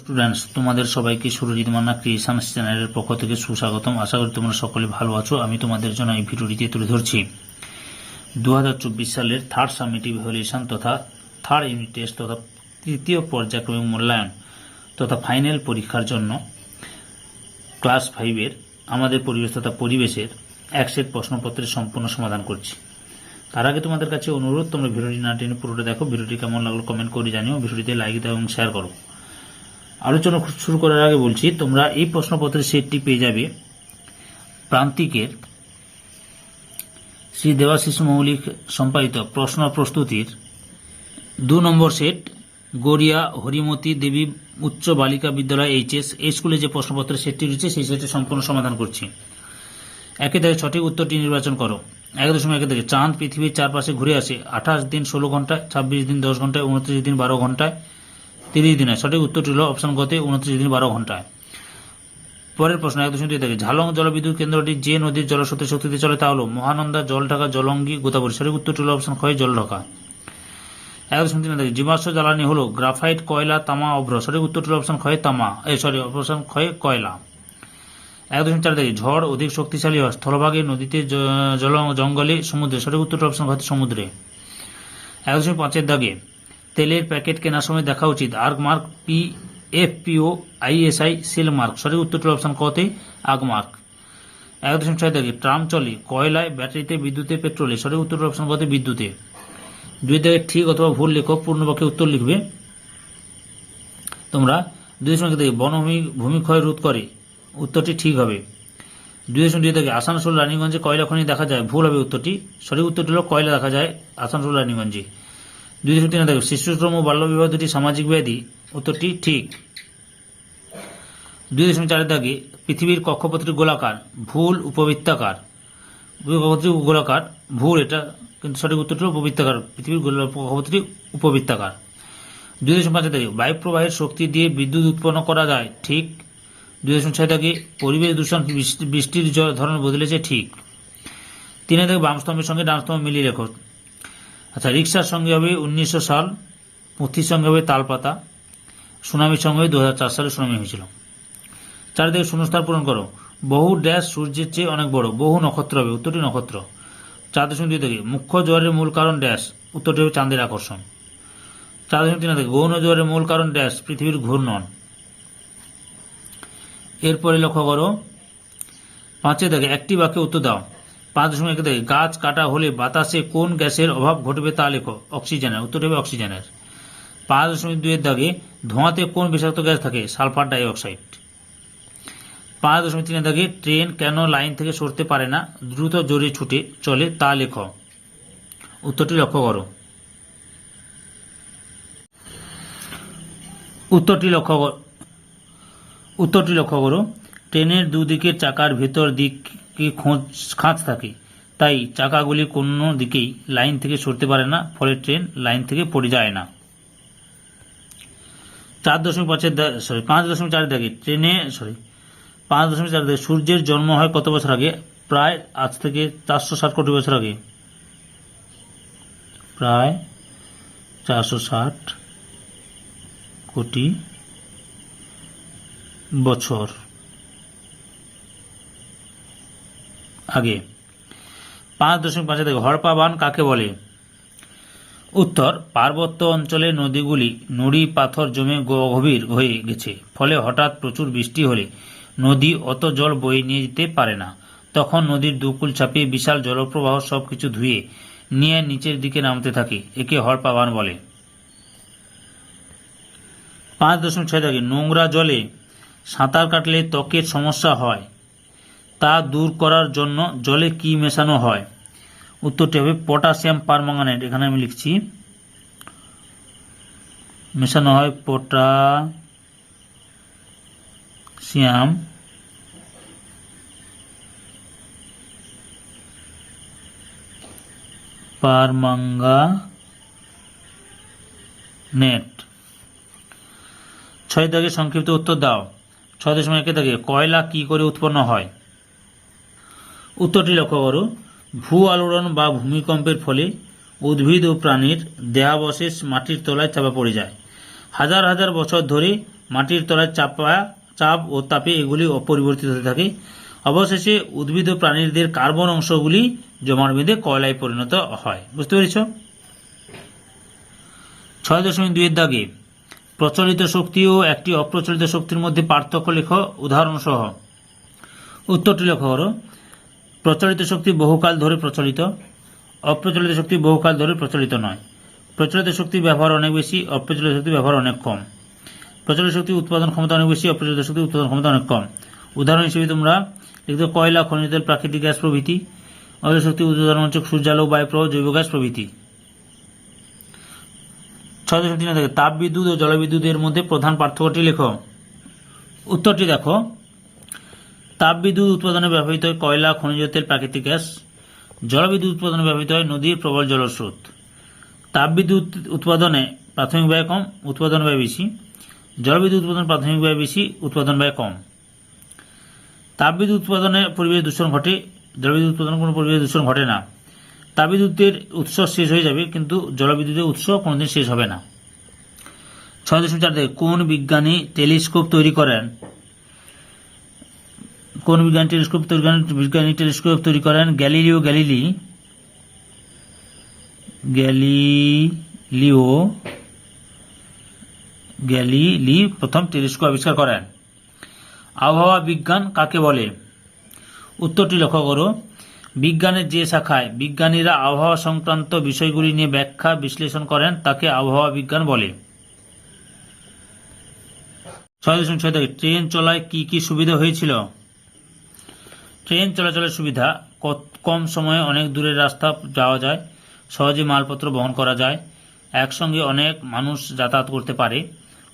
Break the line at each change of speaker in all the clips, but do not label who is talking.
Students তোমাদের সবাইকে Surajit Manna creations চ্যানেলের পক্ষ থেকে সুস্বাগতম। আশা করি তোমরা সকলে ভালো আছো। আমি তোমাদের জন্য এই ভিডিওটিতে তুলে ধরছি। দু হাজার চব্বিশ সালের থার্ড সামিটিভ ভ্যালুয়েশন তথা থার্ড ইউনিট টেস্ট তথা তৃতীয় পর্যায়ক্রমিক মূল্যায়ন তথা ফাইনাল পরীক্ষার জন্য ক্লাস ফাইভের আমাদের পরিবেশ তথা পরিবেশের এক সেট প্রশ্নপত্রের সম্পূর্ণ সমাধান করছি। তার আগে তোমাদের কাছে অনুরোধ, তোমরা ভিডিওটি না টেনে পুরোটা দেখো। ভিডিওটি কেমন লাগল কমেন্ট করে জানিও। ভিডিওটিতে লাইক দাও এবং শেয়ার করো। আলোচনা শুরু করার আগে বলছি, তোমরা এই প্রশ্নপত্রের সেটটি পেয়ে যাবে। প্রান্তিকের শ্রী দেবাশিস মৌলিক সম্পাদিত প্রশ্ন প্রস্তুতির দু নম্বর সেট, গড়িয়া হরিমতি দেবী উচ্চ বালিকা বিদ্যালয় এইচএস, এই স্কুলে যে প্রশ্নপত্রের সেটটি রয়েছে, সেই সেটটি সম্পূর্ণ সমাধান করছি। একে থেকে সঠিক উত্তরটি নির্বাচন করো। এক দশমিক একে থেকে চাঁদ পৃথিবীর চারপাশে ঘুরে আসে আঠাশ দিন ষোলো ঘন্টায়, ছাব্বিশ দিন দশ ঘন্টায়, উনত্রিশ দিন বারো ঘন্টায়। তিরিশ দিনে। সঠিক উত্তরটি হল অপশন গতে উনত্রিশ দিন বারো ঘন্টায় পরের প্রশ্ন, এক দশমিক দুই থেকে। ঝালং জলবিদ্যুৎ কেন্দ্রটি যে নদীর জলস্রোতে শক্তিতে চলে তা হল মহানন্দা, জলঢাকা, জলঙ্গি, গোদাবরী। সঠিক উত্তরটি হল অপশন ক্ষয় জলঢাকা। এক দশমিক তিন থেকে। জীবাশ্ম জ্বালানি হল গ্রাফাইট, কয়লা, তামা, অভ্র। সঠিক উত্তরটি হল অপশন ক্ষয় তামা। এই সরি অপশন ক্ষয় কয়লা। এক দশমিক চার থেকে। ঝড় অধিক শক্তিশালী হয়। স্থলভাগে নদীতে জল, জঙ্গলে সমুদ্রে। সঠিক উত্তরটি অপশন ক্ষয় সমুদ্রে। এক দশমিক পাঁচের দাগে। তেলের প্যাকেট কেনার সময় দেখা উচিত। Arc mark, P F PO ISI seal mark. সঠিক উত্তরটি অপশন কতে আগ মার্ক। এক দশমিক ছয় দাগে ট্রাম চলে। কয়লায় ব্যাটারিতে বিদ্যুতে পেট্রোলে। সঠিক উত্তরটি অপশন কতে বিদ্যুতে। দুই দাগে ঠিক অথবা ভুল লেখো পূর্ণবাক্যে উত্তর লিখবে। তোমরা দুই দশমিক থেকে বনভূমি ভূমিক্ষয় রোধ করে। উত্তরটি ঠিক হবে। দুই দশমিক দুই থেকে আসানসোল, রানীগঞ্জে কয়লা খনি দেখা যায়। ভুল হবে উত্তরটি। সঠিক উত্তরটি হল কয়লা দেখা যায় আসানসোল, রানীগঞ্জে। দুই দশমিক তিন থেকে শিশুশ্রম ও বাল্যবিবাহ দুটি সামাজিক ব্যাধি, উত্তরটি ঠিক। দুই দশমিক চারের দাগে, পৃথিবীর কক্ষপথটি গোলাকার, ভুল উপবৃত্তাকার। গোলাকার, ভুল, এটা কিন্তু সঠিক উত্তরটি উপবৃত্তাকার। পৃথিবীর কক্ষপথটি উপবৃত্তাকার। দুই দশমিক পাঁচের দাগে বায়ু প্রবাহের শক্তি দিয়ে বিদ্যুৎ উৎপন্ন করা যায়, ঠিক। দুই দশমিক ছয় দাগে, পরিবেশ দূষণ বৃষ্টির ধরন বদলেছে, ঠিক। তিনে দাগে বাম স্তম্ভের সঙ্গে ডান স্তম্ভ মিলিয়ে রেখো। আচ্ছা রিক্সার সঙ্গে হবে উনিশশো সাল পুঁথির সঙ্গে হবে তালপাতা সুনামির সঙ্গে দু সালে সুনামি হয়েছিল। চারিদিকে শূন্যস্থান পূরণ করো। বহু ড্যাশ সূর্যের চেয়ে অনেক বড়, বহু নক্ষত্র হবে, উত্তরটি নক্ষত্র। চার দশমিক দুই থেকে মুখ্য জোয়ারের মূল কারণ ড্যাশ, উত্তরটি হবে চাঁদের আকর্ষণ। চার দশমিক তিন থেকে গৌণ জোয়ারের মূল কারণ ড্যাশ, পৃথিবীর ঘূর্ণন। এরপরে লক্ষ্য করো পাঁচে থেকে একটি বাক্যে উত্তর দাও। পাঁচ দশমিক থেকে গাছ কাটা হলে বাতাসে কোন গ্যাসের অভাব ঘটবে তা লেখো। অক্সিজেনের, উত্তর হবে অক্সিজেনের। পাঁচ দশমিক দুইয়ের দাগে ধোঁয়াতে কোন বিষাক্ত গ্যাস থাকে? Sulphur dioxide. পাঁচ দশমিক তিনের দাগে ট্রেন কেন লাইন থেকে সরতে পারে না? দ্রুত জোরে ছুটে চলে তা লেখো। উত্তরটি লক্ষ্য করো। উত্তরটি লক্ষ্য উত্তরটি লক্ষ্য করো। ট্রেনের দুদিকের চাকার ভেতর দিকে খোঁজ খাঁজ থাকে? তাই চাকাগুলি কোনো দিকেই লাইন থেকে সরতে পারে না, ফলে ট্রেন লাইন থেকে পড়ে যায় না। চার দশমিক পাঁচের সরি পাঁচ দশমিক চারের দাগে ট্রেনে সরি পাঁচ দশমিক চার দাগে সূর্যের জন্ম হয় কত বছর আগে? প্রায় আজ থেকে চারশো ষাট কোটি বছর আগে। প্রায় চারশো ষাট কোটি বছর। আগে। পাঁচ দশমিক পাঁচে থেকে হরপা বান কাকে বলে? উত্তর, পার্বত্য অঞ্চলে নদীগুলি নুড়ি পাথর জমে গভীর হয়ে গেছে, ফলে হঠাৎ প্রচুর বৃষ্টি হলে নদী অত জল বয়ে নিয়ে যেতে পারে না। তখন নদীর দুকুল ছাপিয়ে বিশাল জলপ্রবাহ সবকিছু ধুয়ে নিয়ে নিচের দিকে নামতে থাকে, একে হরপা বান বলে। পাঁচ দশমিক ছয় থেকে নোংরা জলে সাঁতার কাটলে ত্বকের সমস্যা হয়। তা দূর করার জন্য জলে কি মেশানো হয়? উত্তরটি হবে পটাশিয়াম পারম্যাঙ্গানেট এখানে আমি লিখছি, মেশানো হয় পটাশিয়াম পারমাঙ্গানেট। ছয় দাগে সংক্ষিপ্ত উত্তর দাও। ছয় দশমিক একে দাগে কয়লা কি করে উৎপন্ন হয়? উত্তরটি লক্ষ্য করো। ভূ আলোড়ন বা ভূমিকম্পের ফলে উদ্ভিদ ও প্রাণীর দেহাবশেষ মাটির তলায় চাপা পড়ে যায়। হাজার হাজার বছর ধরে মাটির তলায় চাপা, চাপ ও তাপে এগুলি অপরিবর্তিত হতে থাকে। অবশেষে উদ্ভিদ ও প্রাণীদের কার্বন অংশগুলি জমাট বেঁধে কয়লায় পরিণত হয়। বুঝতে পেরেছ? ছয় দশমিক দুইয়ের দাগে, প্রচলিত শক্তি ও একটি অপ্রচলিত শক্তির মধ্যে পার্থক্য লেখ উদাহরণ সহ উত্তরটি লেখ করো। প্রচলিত শক্তি বহুকাল ধরে প্রচলিত, অপ্রচলিত শক্তি বহুকাল ধরে প্রচলিত নয়। প্রচলিত শক্তির ব্যবহার অনেক বেশি, অপ্রচলিত শক্তির ব্যবহার অনেক কম। প্রচলিত শক্তি উৎপাদন ক্ষমতা অনেক বেশি, অপ্রচলিত শক্তি উৎপাদন ক্ষমতা অনেক কম। উদাহরণ হিসেবে তোমরা লিখতে কয়লা, খনিজ তেল, প্রাকৃতিক গ্যাস প্রভৃতি অজয় শক্তি উদাহরণ হচ্ছে সূর্যালো বায়ুপ্রবাহ জৈব গ্যাস প্রভৃতি। ছয় দশমিক তিন থেকে তাপবিদ্যুৎ ও জলবিদ্যুতের মধ্যে প্রধান পার্থক্যটি লেখো। উত্তরটি দেখো। তাপ বিদ্যুৎ উৎপাদনে ব্যবহৃত হয় কয়লা, খনিজ তেল, প্রাকৃতিক গ্যাস। জলবিদ্যুৎ উৎপাদনে ব্যবহৃত হয় নদীর প্রবল জলস্রোত। তাপ বিদ্যুৎ উৎপাদনে প্রাথমিক ব্যয় কম, উৎপাদন ব্যয় বেশি। জলবিদ্যুৎ উৎপাদন প্রাথমিক ব্যয় বেশি, উৎপাদন ব্যয় কম। তাপবিদ্যুৎ উৎপাদনে পরিবেশ দূষণ ঘটে, জলবিদ্যুৎ উৎপাদন কোনো পরিবেশ দূষণ ঘটে না। তাপবিদ্যুতের উৎস শেষ হয়ে যাবে, কিন্তু জলবিদ্যুতের উৎস কোনোদিন শেষ হবে না। ছয় দশমিক চার কোন বিজ্ঞানী টেলিস্কোপ তৈরি করেন? কোন বিজ্ঞানী টেলিস্কোপ তৈরি করেন, বিজ্ঞানী টেলিস্কোপ তৈরি করেন? Galileo Galilei. গ্যালিলিও গ্যালিলি প্রথম টেলিস্কোপ আবিষ্কার করেন। আবহাওয়া বিজ্ঞান কাকে বলে? উত্তরটি লক্ষ্য করো। বিজ্ঞানের যে শাখায় বিজ্ঞানীরা আবহাওয়া সংক্রান্ত বিষয়গুলি নিয়ে ব্যাখ্যা বিশ্লেষণ করেন, তাকে আবহাওয়া বিজ্ঞান বলে। ছয় দশমিক ছয় ট্রেন চলায় কি কি সুবিধা হয়েছিল? ট্রেন চলাচলের সুবিধা কম সময়ে অনেক দূরের রাস্তা যাওয়া যায়, সহজে মালপত্র বহন করা যায়, একসঙ্গে অনেক মানুষ যাতায়াত করতে পারে,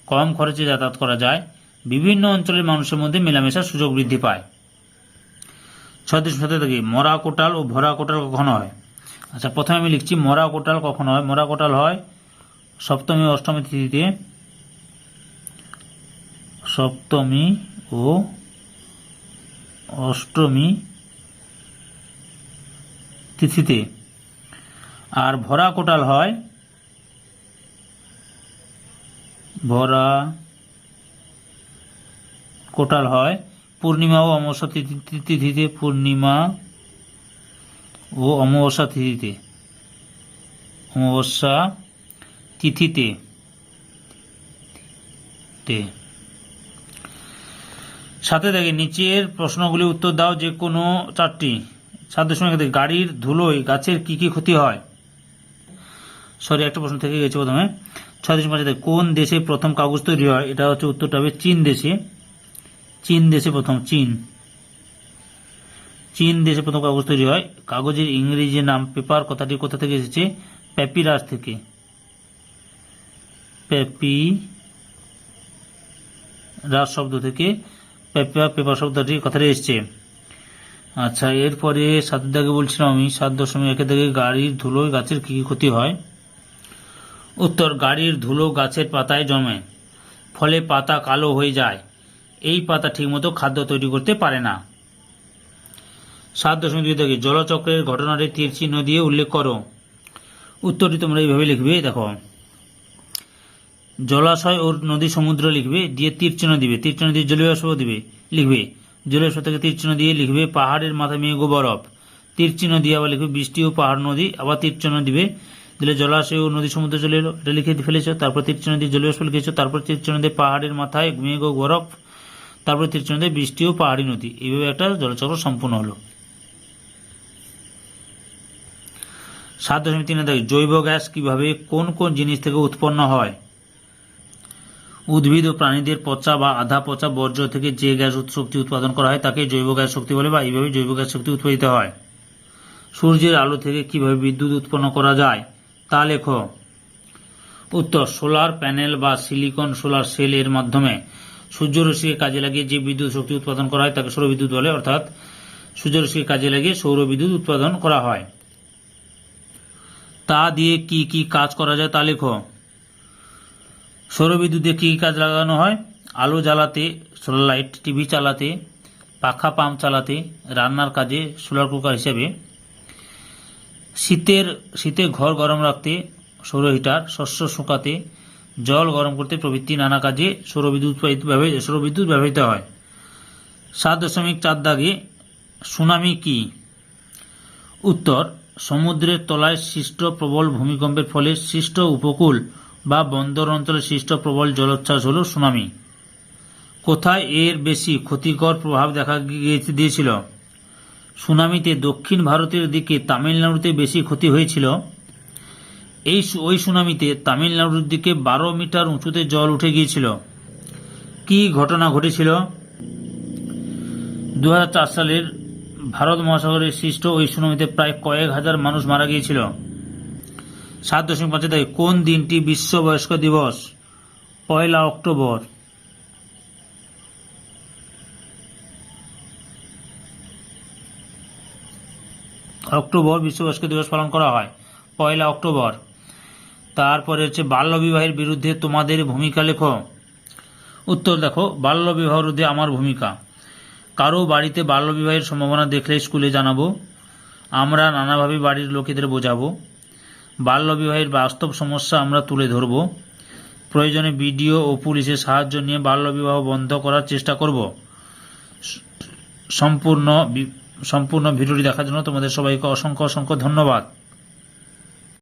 কম খরচে যাতায়াত করা যায়, বিভিন্ন অঞ্চলের মানুষের মধ্যে মেলামেশার সুযোগ বৃদ্ধি পায়। দশমিক সাথে থেকে মরা কোটাল ও ভরা কোটাল কখন হয়? আচ্ছা প্রথমে আমি লিখছি, মরা কোটাল কখন হয়? মরা কোটাল হয় সপ্তমী অষ্টমী তিথিতে। সপ্তমী ও অষ্টমী তিথিতে। আর ভরা কোটাল হয় ভরা কোটাল হয় পূর্ণিমা ও অমাবস্যা তিথি- তিথিতে, পূর্ণিমা ও অমাবস্যা তিথিতে। অমাবস্যা তিথিতে। তে। সাথে দেখে নিচের প্রশ্নগুলি উত্তর দাও যে কোনো চারটি। সাত দশমিক গাড়ির ধুলোয় গাছের কি কি ক্ষতি হয়? সরি, একটা প্রশ্ন থেকে গেছে প্রথমে। ছয় দশমিক কোন দেশে প্রথম কাগজ তৈরি হয়? এটা হচ্ছে উত্তরটা হবে চীন দেশে। চীন দেশে প্রথম, চীন। চীন দেশে প্রথম কাগজ তৈরি হয়। কাগজের ইংরেজি নাম, পেপার কথাটি কোথা থেকে এসেছে? প্যাপিরাস থেকে। প্যাপি রাস শব্দ থেকে। পেপার পেপার শব্দটি কথাটি এসছে আচ্ছা এরপরে সাত দাগে বলছিলাম আমি সাত দশমিক একে থেকে গাড়ির ধুলোয় গাছের কি কি ক্ষতি হয় উত্তর গাড়ির ধুলো গাছের পাতায় জমে ফলে পাতা কালো হয়ে যায় এই পাতা ঠিকমতো খাদ্য তৈরি করতে পারে না সাত দশমিক দুই থেকে জলচক্রের ঘটনাটি তীর চিহ্ন দিয়ে উল্লেখ করো উত্তরটি তোমরা এইভাবে লিখবে দেখো জলাশয় ও নদী সমুদ্র লিখবে, দিয়ে তীরচিহ্ন দিবে। তীর চিহ্ন দিয়ে জলীয়বাষ্প দিবে, লিখবে। জলীয়বাষ্প থেকে তীরচিহ্ন দিয়ে লিখবে, পাহাড়ের মাথা মেঘ বরফ তীর চিহ্ন দিয়ে আবার লিখবে, বৃষ্টি ও পাহাড় নদী, আবার তীর চিহ্ন দিবে। দিলে জলাশয় ও নদী সমুদ্র চলে এলো, এটা লিখে ফেলেছো। তারপর তীর চিহ্ন দিয়ে জলীয়বাষ্প লিখেছো, তারপর তীরচিহ্ন দিয়ে পাহাড়ের মাথায় মেঘ ও বরফ তারপর তীরচিহ্ন দিয়ে বৃষ্টি ও পাহাড়ি নদী। এইভাবে একটা জলচক্র সম্পূর্ণ হলো। সাত দশমিক তিন জৈব গ্যাস কীভাবে কোন কোন জিনিস থেকে উৎপন্ন হয়? উদ্ভিদ ও প্রাণীদের পচা বা আধা পচা বর্জ্য থেকে যে গ্যাস শক্তি উৎপাদন করা হয়, তাকে জৈব গ্যাস শক্তি বলে বা এইভাবে জৈব গ্যাস শক্তি উৎপাদিত হয়। সূর্যের আলো থেকে কীভাবে বিদ্যুৎ উৎপন্ন করা যায়, তা লেখো। উত্তর, সোলার প্যানেল বা সিলিকন সোলার সেল এর মাধ্যমে সূর্যরশ্মিকে কাজে লাগিয়ে যে বিদ্যুৎ শক্তি উৎপাদন করা হয়, তাকে সৌরবিদ্যুৎ বলে, অর্থাৎ সূর্যরশ্মিকে কাজে লাগিয়ে সৌর বিদ্যুৎ উৎপাদন করা হয়। তা দিয়ে কি কি কাজ করা যায়, তা লেখো। সৌরবিদ্যুতে কী কী কাজ লাগানো হয়? আলো জ্বালাতে সোলার লাইট টিভি চালাতে, পাখা পাম্প চালাতে, রান্নার কাজে সোলার কুকার হিসেবে। শীতের, শীতে ঘর গরম রাখতে, সৌর হিটার শস্য শুকাতে, জল গরম করতে প্রভৃতি নানা কাজে সৌরবিদ্যুৎ সৌরবিদ্যুৎ ব্যবহৃত হয়। সাত দশমিক চার দাগে সুনামি কি? উত্তর, সমুদ্রের তলায় সৃষ্ট প্রবল ভূমিকম্পের ফলে সৃষ্ট উপকূল বা বন্দর অঞ্চলে সৃষ্ট প্রবল জলোচ্ছ্বাস হল সুনামি। কোথায় এর বেশি ক্ষতিকর প্রভাব দেখা দিয়েছিল? সুনামিতে দক্ষিণ ভারতের দিকে তামিলনাড়ুতে বেশি ক্ষতি হয়েছিল। এই ওই সুনামিতে তামিলনাড়ুর দিকে বারো মিটার উঁচুতে জল উঠে গিয়েছিল। কি ঘটনা ঘটেছিল? দু হাজার চার সালের ভারত মহাসাগরে সৃষ্ট ওই সুনামিতে প্রায় কয়েক হাজার মানুষ মারা গিয়েছিল। সাত দশমিক পাঁচে তাই কোন দিনটি বিশ্ব বয়স্ক দিবস? পয়লা অক্টোবর। অক্টোবর বিশ্ব বয়স্ক দিবস পালন করা হয়। পয়লা অক্টোবর। তারপরে হচ্ছে বাল্যবিবাহের বিরুদ্ধে তোমাদের ভূমিকা লেখো। উত্তর দেখো, বাল্যবিবাহ রোধে আমার ভূমিকা। কারও বাড়িতে বাল্যবিবাহের সম্ভাবনা দেখলে স্কুলে জানাব। আমরা নানাভাবে বাড়ির লোকেদের বোঝাবো। বাল্যবিবাহের বাস্তব সমস্যা আমরা তুলে ধরব। প্রয়োজনে বিডিও ও পুলিশের সাহায্য নিয়ে বাল্যবিবাহ বন্ধ করার চেষ্টা করব। সম্পূর্ণ সম্পূর্ণ ভিডিওটি দেখার জন্য তোমাদের সবাইকে অসংখ্য অসংখ্য ধন্যবাদ।